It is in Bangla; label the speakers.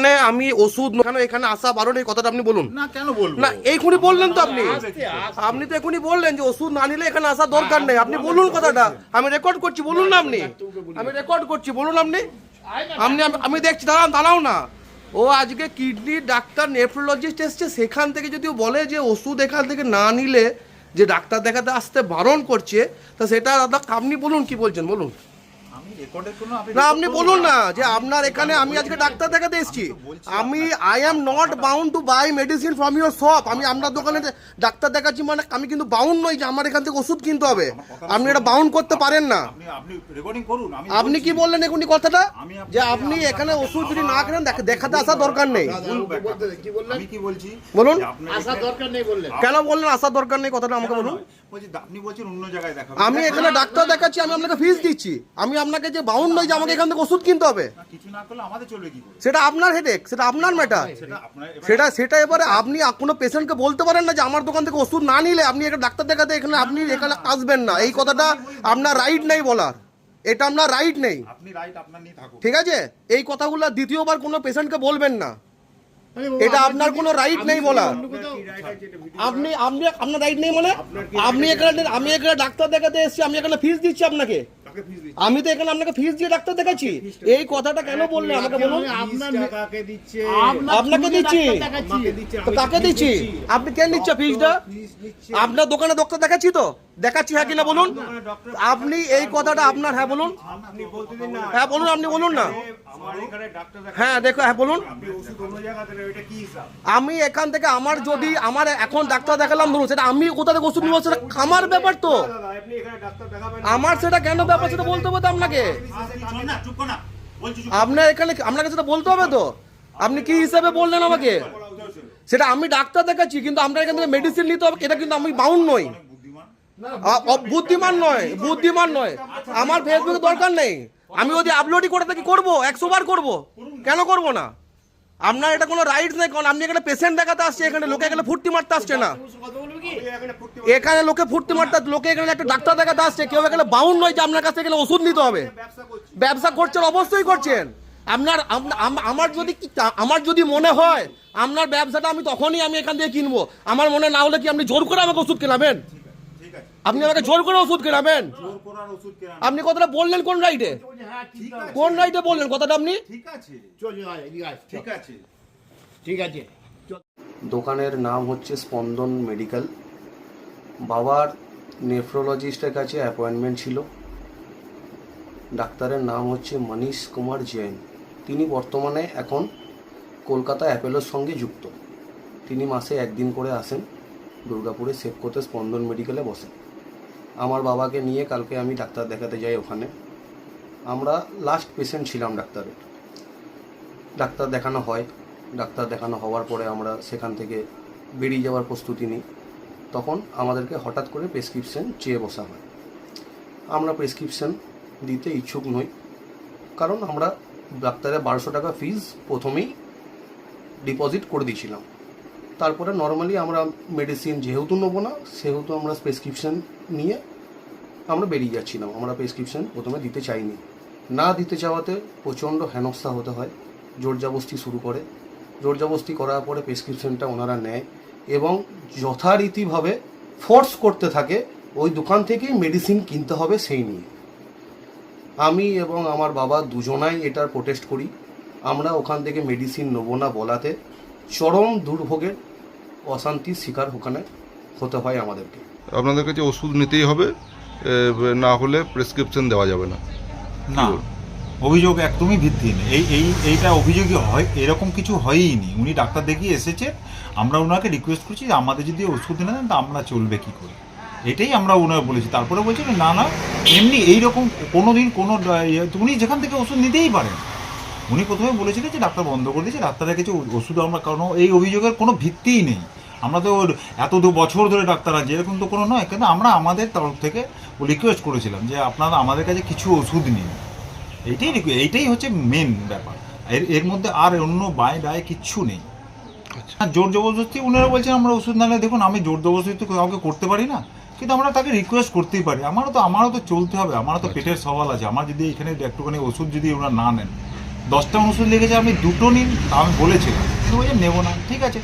Speaker 1: মানে আমি ওষুধ কেন এখানে আসা বারণ এই কথাটা আপনি বলুন।
Speaker 2: না কেন বলব?
Speaker 1: না এইখুনি বললেন তো আপনি। আপনি তো এখনই বললেন যে ওষুধ না নিলে এখানে আসার দরকার নেই। আপনি বলুন কথাটা। আমি রেকর্ড করছি বলুন না আপনি। আমি রেকর্ড করছি বলুন আপনি। আপনি আমি দেখছি দাঁড়ান দাঁড়াও না। ও আজকে কিডনি ডাক্তার নেফ্রোলজিস্ট এসছে সেখান থেকে যদি বলে যে ওষুধ এখান থেকে না নিলে যে ডাক্তার দেখাতে আসতে বারণ করছে তা সেটা দাদা আপনি বলুন কি বলছেন বলুন। না আপনি বলুন না। যে আপনার এখানে আমি আজকে ডাক্তার দেখাতে এসেছি। আমি I am not bound to buy medicine from your shop আমি আপনার দোকানে ডাক্তার দেখাচ্ছি মানে আমি কিন্তু বাউন্ড নই যে আমার এখান থেকে ওষুধ কিনতে হবে। আপনি এটা বাউন্ড করতে পারেন না।
Speaker 2: আপনি আপনি রেকর্ডিং করুন আমি
Speaker 1: আপনি কি বললেন এখনই কথাটা? যে আপনি এখানে ওষুধ যদি না কেনেন দেখাতে আসার দরকার নেই।
Speaker 2: ভুল ব্যাখ্যা। আমি কি বলছি?
Speaker 1: বলুন। কেন বললেন আসার দরকার নেই কথাটা আমাকে বলুন?
Speaker 2: বলছি আপনি বলছেন অন্য জায়গায় দেখাবেন
Speaker 1: আমি এখানে ডাক্তার দেখাচ্ছি আমি আপনাকে ফিস দিচ্ছি। আমি আপনাকে যে বাউন্ড নই যে আমাকে এখান থেকে ওষুধ কিনতে হবে।
Speaker 2: না, কিছু না করলে আমাদের চলবে কি করে?
Speaker 1: সেটা আপনার হেডেক সেটা আপনার ম্যাটার
Speaker 2: সেটা
Speaker 1: সেটা সেটা এবারে আপনি কোনো পেশেন্টকে বলতে পারেন না যে আমার দোকান থেকে ওষুধ না নিলে আপনি এখানে ডাক্তার দেখাতে এখানে আপনি এখানে আসবেন না। এই কথাটা আপনার রাইট নেই বলার। এটা আপনার রাইট নেই।
Speaker 2: আপনি রাইট আপনার নিয়ে থাকুন।
Speaker 1: ঠিক আছে? এই কথাগুলো দ্বিতীয়বার কোনো পেশেন্টকে বলবেন না। এটা আপনার কোনো রাইট নেই বলার। আপনি আপনি আপনার রাইট নেই মানে আপনি এখানে আমি এখানে ডাক্তার দেখাতে এসেছি আমি এখানে ফিস দিচ্ছি আপনাকে। আমি তো এখানে আপনাকে ফিস দিয়ে ডাক্তার দেখাচ্ছি। এই কথাটা কেন বললেন আমাকে বলুন।
Speaker 3: আপনার
Speaker 4: কাকে দিচ্ছে?
Speaker 3: আপনার
Speaker 1: আপনাকে দিচ্ছি।
Speaker 3: ডাক্তার দেখাচ্ছি।
Speaker 4: আমাকে দিচ্ছে
Speaker 1: তো কাকে দিচ্ছি? আপনি কেন নিচ্ছে ফিসটা আপনার দোকানে ডাক্তার দেখাচ্ছি তো? দেখাচ্ছি হ্যাঁ কিনা বলুন। আপনি এই কথাটা আপনার হ্যাঁ বলুন। হ্যাঁ বলুন, আপনি বলুন না।
Speaker 4: আমার
Speaker 1: হ্যাঁ দেখো হ্যাঁ বলুন। আমি এখান থেকে আমার যদি আমার এখন ডাক্তার দেখালাম, ধরুন, সেটা আমি কোথা থেকে ওষুধ নিবো, সেটা আমার ব্যাপার তো। আমার সেটা কেন ব্যাপার, সেটা বলতে হবে তো আপনাকে। আপনার এখানে আপনাকে সেটা বলতে হবে তো? আপনি কি হিসাবে বললেন আমাকে? সেটা আমি ডাক্তার দেখাচ্ছি, কিন্তু আপনার এখান থেকে মেডিসিন নিতে হবে এটা কিন্তু আমি বাউন্ড নই।
Speaker 2: বুদ্ধিমান
Speaker 1: নয় বুদ্ধিমান নয়। আমার ফেসবুকে দরকার নেই। আমি যদি আপলোডই করে থাকি করব একশো বার করব। কেন করব না? আপনার এটা কোনো রাইটস নেই কারণ আপনি এখানে পেশেন্ট দেখাতে আসছে এখানে লোকে এখানে ফুর্তি মারতে আসছে না।
Speaker 4: এখানে
Speaker 1: লোকে ফুর্তি মারতে লোকে এখানে একটা ডাক্তার দেখাতে আসছে কেউ এখানে বাউন্ড নয় যে আপনার কাছে এখানে ওষুধ নিতে হবে।
Speaker 4: ব্যবসা
Speaker 1: করছেন অবশ্যই করছেন। আপনার আম- আম- আমার যদি আমার যদি মনে হয় আপনার ব্যবসাটা আমি তখনই আমি এখান থেকে কিনবো। আমার মনে না হলে কি আপনি জোর করে আমাকে ওষুধ কেনাবেন? আপনি আমাকে জোর করে ওষুধ কেনাবেন?
Speaker 2: ওষুধ
Speaker 1: আপনি কথাটা বললেন কোন
Speaker 3: বলছে, হ্যাঁ
Speaker 1: কোন রাইডে বললেন কথাটা আপনি?
Speaker 2: ঠিক আছে। ঠিক আছে।
Speaker 3: ঠিক আছে।
Speaker 1: দোকানের নাম হচ্ছে স্পন্দন মেডিকেল। বাবার নেফ্রোলজিস্টের কাছে অ্যাপয়েন্টমেন্ট ছিল। ডাক্তারের নাম হচ্ছে মনীষ কুমার জৈন। তিনি বর্তমানে এখন কলকাতা অ্যাপেলোর সঙ্গে যুক্ত। তিনি মাসে একদিন করে আসেন দুর্গাপুরে সেফকোতে স্পন্দন মেডিকেলে বসেন। আমার বাবাকে নিয়ে কালকে আমি ডাক্তার দেখাতে যাই ওখানে। আমরা লাস্ট পেশেন্ট ছিলাম ডাক্তারের। ডাক্তার দেখানো হয়। ডাক্তার দেখানো হওয়ার পরে আমরা সেখান থেকে বেরিয়ে যাওয়ার প্রস্তুতি নিই। তখন আমাদেরকে হঠাৎ করে প্রেসক্রিপশন চেয়ে বসা হয়। আমরা প্রেসক্রিপশন দিতে ইচ্ছুক নই। কারণ আমরা ডাক্তারের বারোশো টাকা ফিজ প্রথমেই ডিপোজিট করে দিয়েছিলাম। তারপরে নর্মালি আমরা মেডিসিন যেহেতু নেব না, সেহেতু আমরা প্রেসক্রিপশন নিয়ে আমরা বেরিয়ে যাচ্ছিলাম। আমরা প্রেসক্রিপশন প্রথমে দিতে চাইনি। না দিতে চাওয়াতে প্রচণ্ড হেনস্থা হতে হয়, জোর জোরজাবস্তি শুরু করে। জোরজাবস্তি করার পরে প্রেসক্রিপশনটা ওনারা নেয় এবং যথারীতিভাবে ফোর্স করতে থাকে, ওই দোকান থেকেই মেডিসিন কিনতে হবে সেই নিয়ে। আমি এবং আমার বাবা দুজনাই এটার প্রোটেস্ট করি, আমরা ওখান থেকে মেডিসিন নেব না বলাতে। চরম দুর্ভোগের অশান্তির শিকার ওখানে হতে হয় আমাদেরকে।
Speaker 5: আপনাদের কাছে ওষুধ নিতেই হবে না হলে প্রেসক্রিপশন দেওয়া যাবে না।
Speaker 2: না অভিযোগ একদমই ভিত্তিহীন। এই এই এইটা অভিযোগই হয় এরকম কিছু হয়ই নি। উনি ডাক্তার দেখিয়ে এসেছে আমরা ওনাকে রিকোয়েস্ট করছি আমাদের যদি ওষুধ না দেন তা আমরা চলবে কী করে? এটাই আমরা ওনার বলেছি। তারপরে বলছি না না এমনি এইরকম কোনো দিন কোনো ইয়ে- উনি যেখান থেকে ওষুধ নিতেই পারেন। উনি প্রথমে বলেছিলেন যে ডাক্তার বন্ধ করে দিয়েছে ডাক্তারের কিছু ওষুধ আমরা কারণ এই অভিযোগের কোনো ভিত্তিই নেই। আমরা তো এত দু বছর ধরে ডাক্তার আছে এরকম তো কোনো নয়। কিন্তু আমরা আমাদের তরফ থেকে রিকোয়েস্ট করেছিলাম যে আপনারা আমাদের কাছে কিছু ওষুধ নিন। এইটাই এইটাই হচ্ছে মেন ব্যাপার। এর এর মধ্যে আর অন্য বায় ডায় কিচ্ছু নেই। আর জোর জবরদস্তি উনারা বলছেন আমরা ওষুধ নালে দেখুন আমি জোর জবরদস্তি তো কাউকে করতে পারি না। কিন্তু আমরা তাকে রিকোয়েস্ট করতেই পারি। আমারও তো আমারও তো চলতে হবে আমারও তো পেটের সওয়াল আছে। আমার যদি এখানে একটুখানি ওষুধ যদি ওনারা না নেন দশটা ওষুধ লেগেছে আপনি দুটো নিন আমি বলেছিলাম। বলছে নেব না। ঠিক আছে।